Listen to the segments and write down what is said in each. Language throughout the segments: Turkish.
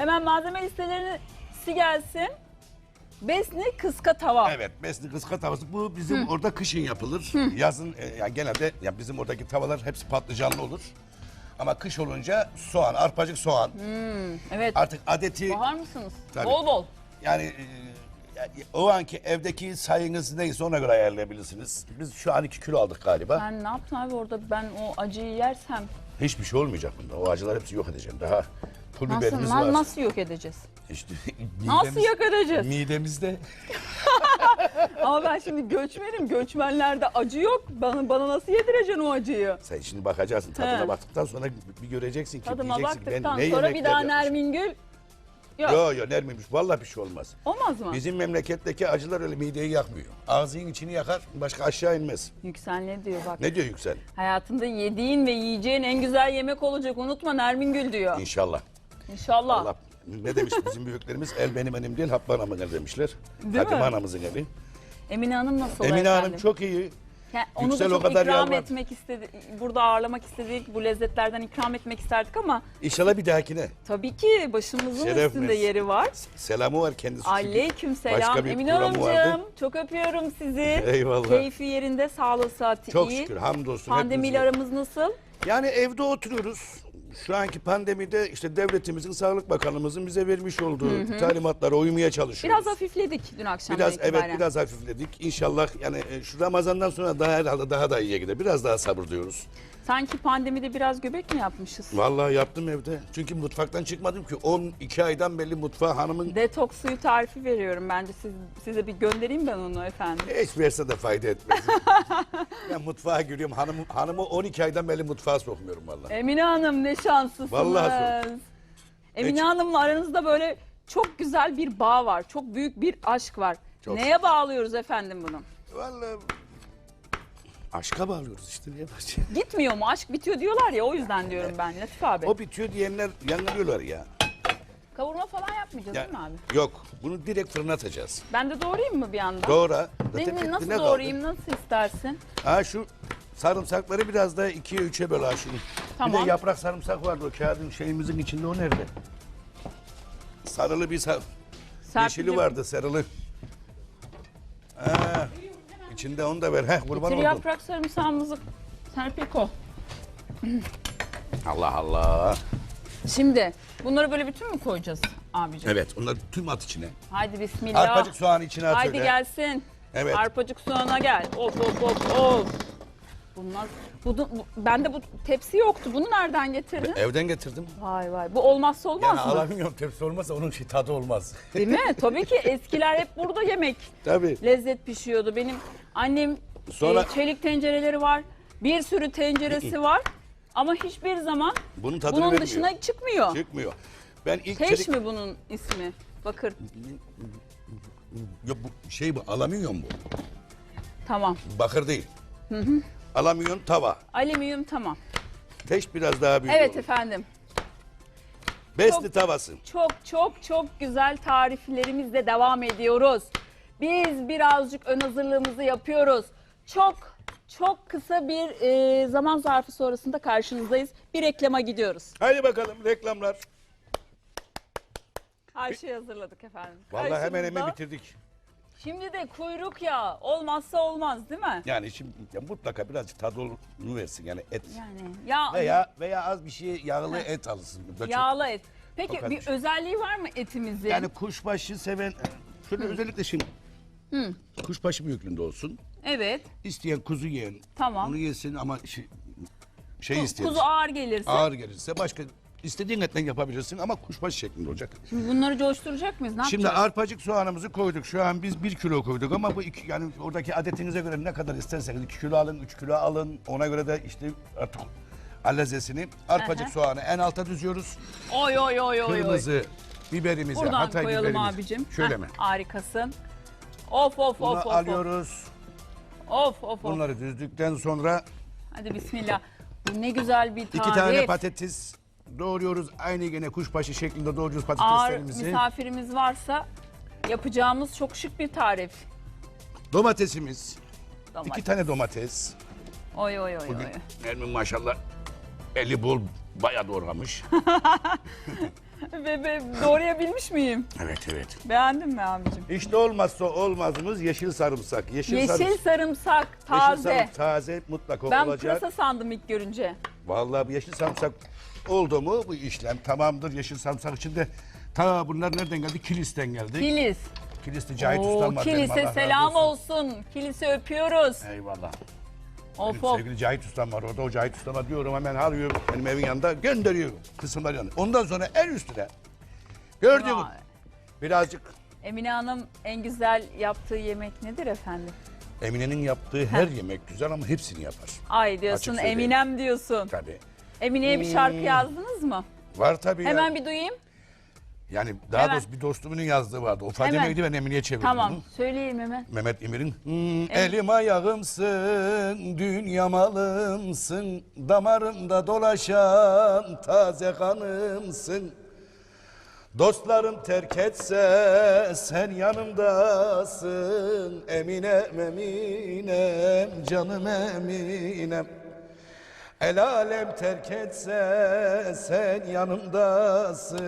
Hemen malzeme listelerisi gelsin. Besni kıska tava. Evet, besli kıska tavası. Bu bizim orada kışın yapılır. Yazın e, yani genelde ya bizim oradaki tavalar hepsi patlıcanlı olur. Ama kış olunca soğan, arpacık soğan. Evet. Artık adeti Bahar mısınız? Tabii. Bol bol. yani, e, yani o anki evdeki sayınız neyse ona göre ayarlayabilirsiniz. Biz şu an 2 kilo aldık galiba. Sen ne yaptın abi orada ben o acıyı yersem Hiçbir şey olmayacak bunda. O acılar hepsi yok edeceğim. Daha pul nasıl, biberimiz var. nasıl yok edeceğiz? İşte Nasıl midemiz- yok edeceğiz? Midemizde. Ama ben şimdi göçmenim. Göçmenlerde acı yok. Bana, bana nasıl yedireceksin o acıyı? Sen şimdi bakacaksın tadına He. baktıktan sonra bir göreceksin ki Tadıma diyeceksin ben ne sonra bir daha yapmışım. Nermin Gül yok. Yok yok Nermin'miş. Vallahi bir şey olmaz. Olmaz mı? Bizim memleketteki acılar öyle mideyi yakmıyor. Ağzının içini yakar, başka aşağı inmez. Yüksel ne diyor bak. Ne diyor Yüksel? Hayatında yediğin ve yiyeceğin en güzel yemek olacak. Unutma Nermin Gül diyor. İnşallah. İnşallah. Allah ne demiş bizim büyüklerimiz? El benim elim değil, Hakkı anamın eli demişler. Değil Fatime mi? anamızın eli. Emine Hanım nasıl Emine efendim? Hanım çok iyi. Ya onu Yüksel da o çok kadar ikram yalvar- etmek istedi. Burada ağırlamak istedik. Bu lezzetlerden ikram etmek isterdik ama İnşallah bir dahakine. tabii ki başımızın Şeref üstünde versin. yeri var. Selamı var kendisi. Aleyküm selam. Emine. Hanımcığım çok öpüyorum sizi. Eyvallah. Keyfi yerinde, sağlığı saati Çok iyi. şükür hamdolsun. Pandemiyle aramız nasıl? Yani evde oturuyoruz. Şu anki pandemide işte devletimizin, Sağlık Bakanlığımızın bize vermiş olduğu talimatlara uymaya çalışıyoruz. Biraz hafifledik dün akşamdan Biraz itibaren. evet biraz hafifledik. İnşallah yani e, şu Ramazan'dan sonra daha herhalde daha da iyiye gider. Biraz daha sabır diyoruz. Sanki pandemide biraz göbek mi yapmışız? Vallahi yaptım evde. Çünkü mutfaktan çıkmadım ki. 12 aydan belli mutfağa hanımın Detoks suyu tarifi veriyorum. Bence siz, size bir göndereyim ben onu efendim. hiç verse de fayda etmez. ben mutfağa giriyorum. Hanım, hanımı 12 aydan belli mutfağa sokmuyorum vallahi. Emine Hanım ne şanslısınız. Vallahi Emine Hiç- Hanım'la aranızda böyle çok güzel bir bağ var. Çok büyük bir aşk var. Çok Neye bağlıyoruz efendim bunu? Vallahi aşka bağlıyoruz işte. Ne yapacağız? Gitmiyor mu? Aşk bitiyor diyorlar ya o yüzden diyorum ben Latif abi. O bitiyor diyenler yanılıyorlar ya. Kavurma falan yapmayacağız Ya- değil mi abi? Yok. Bunu direkt fırına atacağız. Ben de doğrayayım mı bir anda? Doğra. Zaten ne- nasıl etine kaldı. doğrayayım? Nasıl istersin? Ha şu sarımsakları biraz da ikiye üçe böl ha şunu. Bir Tamam. de yaprak sarımsak vardı o kağıdın şeyimizin içinde o nerede? Sarılı bir sar yeşili Serpil'cim, vardı sarılı. İçinde onu da ver. Heh kurban oldum. yaprak sarımsağımızı. Serpil koy. Allah Allah. Şimdi bunları böyle bütün mü koyacağız abicim? Evet onları tüm at içine. Haydi bismillah. Arpacık soğanı içine at Haydi öyle. gelsin. Evet. Arpacık soğana gel. Of of of of. Bunlar, bu, bu, bende bu tepsi yoktu. Bunu nereden getirdin? Evden getirdim. Vay vay. Bu olmazsa olmaz Yani mı? alamıyorum tepsi olmazsa onun şey tadı olmaz. Değil mi? Tabii ki eskiler hep burada yemek Tabii. lezzet pişiyordu. Benim annem Sonra- e, çelik tencereleri var. Bir sürü tenceresi var. Ama hiçbir zaman Bunun tadını bunun vermiyor. dışına çıkmıyor. Çıkmıyor. Ben ilk Teş çelik... mi bunun ismi? Bakır. Yok bu şey bu alüminyum bu. Tamam. Bakır değil. Alüminyum tava. Alüminyum tamam. Teş biraz daha büyük Evet olur. efendim. Besli Çok- tavası. Çok çok çok güzel tariflerimizle devam ediyoruz. Biz birazcık ön hazırlığımızı yapıyoruz. Çok çok kısa bir e, zaman zarfı sonrasında karşınızdayız. Bir reklama gidiyoruz. Haydi bakalım reklamlar. Her şeyi hazırladık efendim. Vallahi hemen hemen bitirdik. Şimdi de kuyruk yağı olmazsa olmaz değil mi? Yani şimdi ya mutlaka birazcık tadını versin yani et. Yani ya Veya veya az bir şey yağlı et alırsın. Da çok- yağlı et. Peki kadar. bir özelliği var mı etimizin? Yani kuşbaşı seven şöyle özellikle şimdi kuşbaşı büyüklüğünde olsun. evet. İsteyen kuzu yiyen Tamam. onu yesin ama şey, şey Ku- isteyen Kuzu ağır gelirse. ağır gelirse başka istediğin etten yapabilirsin ama kuşbaşı şeklinde olacak. Şimdi bunları coşturacak mıyız? Ne Şimdi yapacağız? arpacık soğanımızı koyduk. Şu an biz bir kilo koyduk ama bu iki, yani oradaki adetinize göre ne kadar isterseniz iki kilo alın, üç kilo alın. Ona göre de işte artık alezesini arpacık Aha. soğanı en alta düzüyoruz. Oy oy oy oy oy. Kırmızı biberimizi, Buradan Hatay koyalım biberimizi. abicim. Şöyle Heh, mi? Harikasın. Of of Bunu of of. alıyoruz. Of of of. Bunları düzdükten sonra Hadi bismillah. Bu ne güzel bir tarif. iki tane patates doğruyoruz. Aynı gene kuşbaşı şeklinde doğruyoruz Ağır patateslerimizi. misafirimiz varsa yapacağımız çok şık bir tarif. Domatesimiz. Domates. iki tane domates. Oy oy oy Bugün oy. Nermin maşallah eli bol bayağı doğramış. Ve, ve doğrayabilmiş miyim? Evet evet. Beğendin mi abicim? İşte olmazsa olmazımız yeşil sarımsak. Yeşil, Yeşil sarımsak. sarımsak Yeşil taze. sarımsak taze mutlaka Ben olacak. pırasa sandım ilk görünce. Vallahi bu yeşil sarımsak oldu mu bu işlem tamamdır. Yeşil sarımsak içinde ta bunlar nereden geldi? Kilis'ten geldi. Kilis. Kilis'te Cahit Oo, Ustam var. benim, Allah kilise razı selam olsun. Kilise öpüyoruz. Eyvallah. Of of. sevgili Cahit Ustam var orada. O Cahit Ustam'a diyorum hemen alıyor benim evin yanında gönderiyor kısımları yanına. Ondan sonra en üstüne gördüğünüz Vay. birazcık Emine Hanım en güzel yaptığı yemek nedir efendim? Emine'nin yaptığı her yemek güzel ama hepsini yapar. Ay diyorsun, Açık söyleyeyim. Eminem diyorsun. Tabii. Emine'ye bir şarkı Hmm. yazdınız mı? Var tabii ya. Hemen bir duyayım. Yani daha Hemen. doğrusu bir dostumun yazdığı vardı. O Fadime Hemen. Meydi ben Emine'ye çevirdim Tamam, onu. söyleyeyim hemen. Mehmet İmir'in hmm, elim ayağımsın, dünya malımsın, damarımda dolaşan taze kanımsın. Dostlarım terk etse sen yanımdasın Eminem Eminem canım Eminem El alem terk etse sen yanımdasın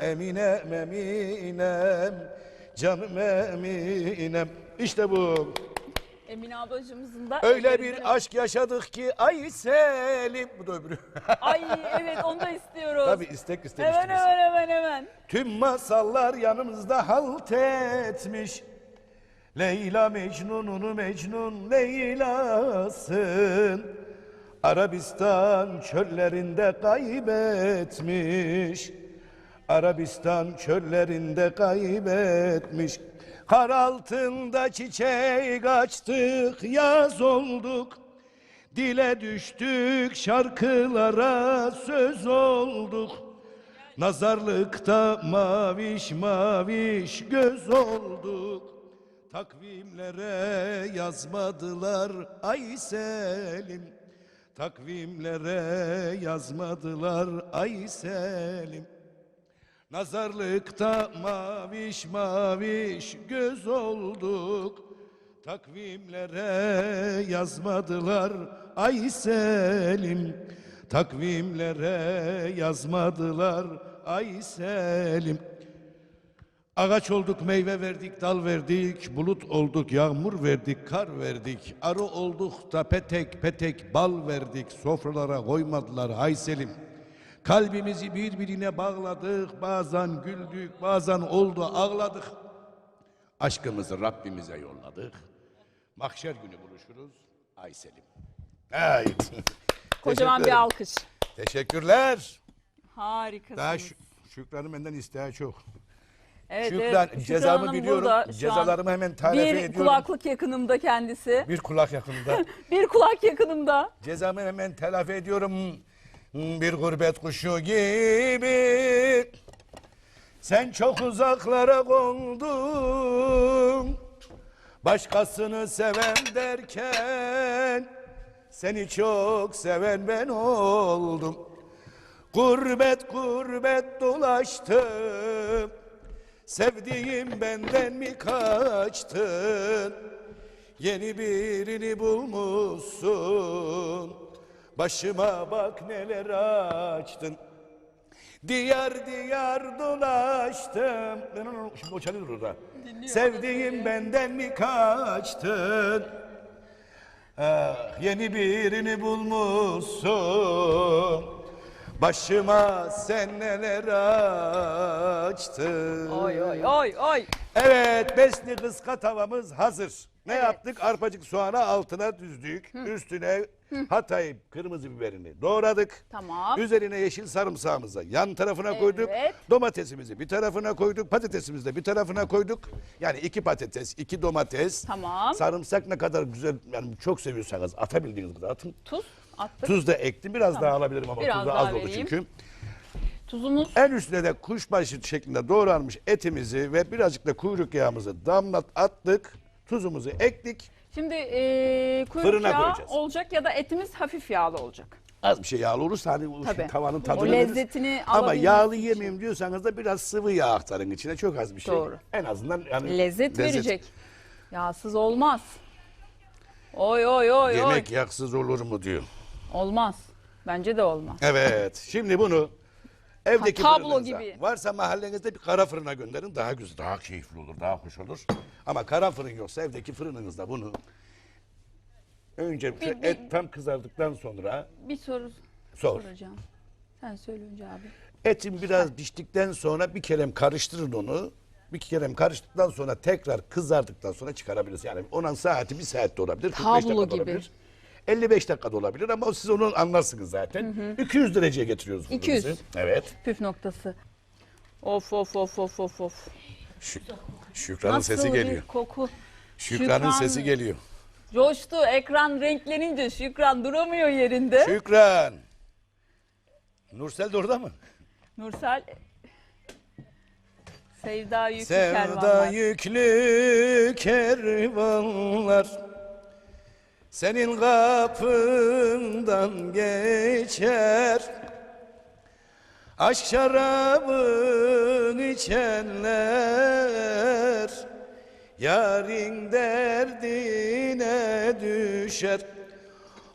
Eminem Eminem canım Eminem İşte bu. Emine ablacığımızın da... Öyle bir aşk yaşadık ki ay Selim. Bu da öbürü. Ay evet onu da istiyoruz. Tabii istek istemiştiniz. Hemen hemen hemen hemen. Tüm masallar yanımızda halt etmiş. Leyla Mecnun'unu Mecnun Leyla'sın. Arabistan çöllerinde kaybetmiş. Arabistan çöllerinde kaybetmiş. Kar altında çiçek açtık, yaz olduk. Dile düştük, şarkılara söz olduk. Nazarlıkta maviş maviş göz olduk. Takvimlere yazmadılar ay Selim. Takvimlere yazmadılar ay Selim. Nazarlıkta maviş maviş göz olduk. Takvimlere yazmadılar ay Selim. Takvimlere yazmadılar ay Selim. Ağaç olduk, meyve verdik, dal verdik, bulut olduk, yağmur verdik, kar verdik. Arı olduk da petek petek bal verdik, sofralara koymadılar hay Selim. Kalbimizi birbirine bağladık, bazen güldük, bazen oldu ağladık. Aşkımızı Rabbimize yolladık. Mahşer günü buluşuruz, ay Selim. Evet. Kocaman bir alkış. Teşekkürler. Harikasınız. Daha Şükran'ın benden isteği çok. Evet, Şükran, evet. cezamı Hanım biliyorum. burada şu an. Cezalarımı hemen tarife Bir ediyorum. kulaklık yakınımda kendisi. Bir kulak yakınında. Bir kulak yakınımda. Cezamı hemen telafi ediyorum. Bir gurbet kuşu gibi. Sen çok uzaklara kondun. Başkasını seven derken seni çok seven ben oldum. Gurbet gurbet dolaştım. Sevdiğim benden mi kaçtın? Yeni birini bulmuşsun. Başıma bak neler açtın. Diyar diyar dolaştım. Şimdi o çalıyor orada. Sevdiğim benden mi kaçtın? Ah, yeni birini bulmuşsun. Başıma sen neler açtın. Oy oy oy oy. Evet, besli kıska tavamız hazır. Ne yaptık? Arpacık soğanı altına düzdük. Üstüne Hatay kırmızı biberini doğradık. Tamam. Üzerine yeşil sarımsağımızı yan tarafına koyduk. Evet. Domatesimizi bir tarafına koyduk. Patatesimizi de bir tarafına koyduk. Yani iki patates, iki domates. Tamam. Sarımsak ne kadar güzel, yani çok seviyorsanız atabildiğiniz kadar atın. Tuz attık. Tuz da ektim. Biraz daha alabilirim ama Biraz tuz da az oldu çünkü. Tuzumuz En üstüne de kuşbaşı şeklinde doğranmış etimizi ve birazcık da kuyruk yağımızı damlat attık. Tuzumuzu ektik. Şimdi e, kuyruk Fırına yağı koyacağız. olacak ya da etimiz hafif yağlı olacak. Az bir şey yağlı olursa hani o Tabii. tavanın O tadını veririz. lezzetini Ama yağlı için. yemeyeyim diyorsanız da biraz sıvı yağ aktarın içine. Çok az bir şey. Doğru. En azından yani Lezzet, verecek. Yağsız olmaz. Oy oy oy oy. Yemek yaksız olur mu diyor. Olmaz. Bence de olmaz. Evet. Şimdi bunu Evdeki Ha, tablo fırınınıza. gibi. Varsa mahallenizde bir kara fırına gönderin. Daha güzel, daha keyifli olur, daha hoş olur. Ama kara fırın yoksa evdeki fırınınızda bunu önce Bir- bir- et tam kızardıktan sonra Bir soru Sor. soracağım. Sen söyle önce abi. etin biraz piştikten sonra bir kerem karıştırın onu. Bir kerem karıştıktan sonra tekrar kızardıktan sonra çıkarabiliriz. Yani onun saati bir saatte olabilir. 45 Tablo gibi. olabilir. 55 dakikada olabilir ama siz onu anlarsınız zaten. 200 dereceye getiriyoruz fırınımızı. 200. Evet. Püf noktası. Of of of of of of. Şü- Şükran'ın Nasıl sesi bir geliyor. koku. Şükran'ın sesi geliyor. Coştu. Ekran renklenince Şükran duramıyor yerinde. Şükran. Nursel de orada mı? Nursel Sevda yüklü Sevda kervanlar. yüklü kervanlar senin kapından geçer. Aşk şarabın içenler yarın derdine düşer.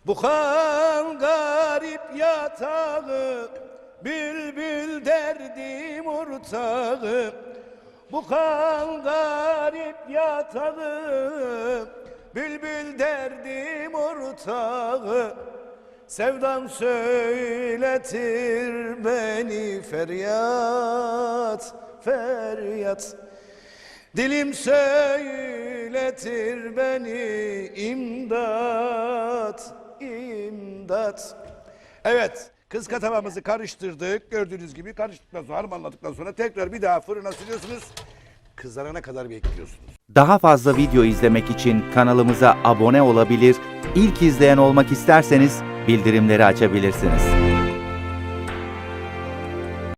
Bu kan garip yatağı Bülbül derdim ortağı Bu kan garip yatağı Bülbül derdim ortağı Sevdan söyletir beni feryat feryat Dilim söyletir beni imdat, imdat. Evet, kız katavamızı karıştırdık. Gördüğünüz gibi karıştıktan sonra, harmanladıktan sonra tekrar bir daha fırına sürüyorsunuz. Kızarana kadar bekliyorsunuz. Daha fazla video izlemek için kanalımıza abone olabilir, ilk izleyen olmak isterseniz bildirimleri açabilirsiniz.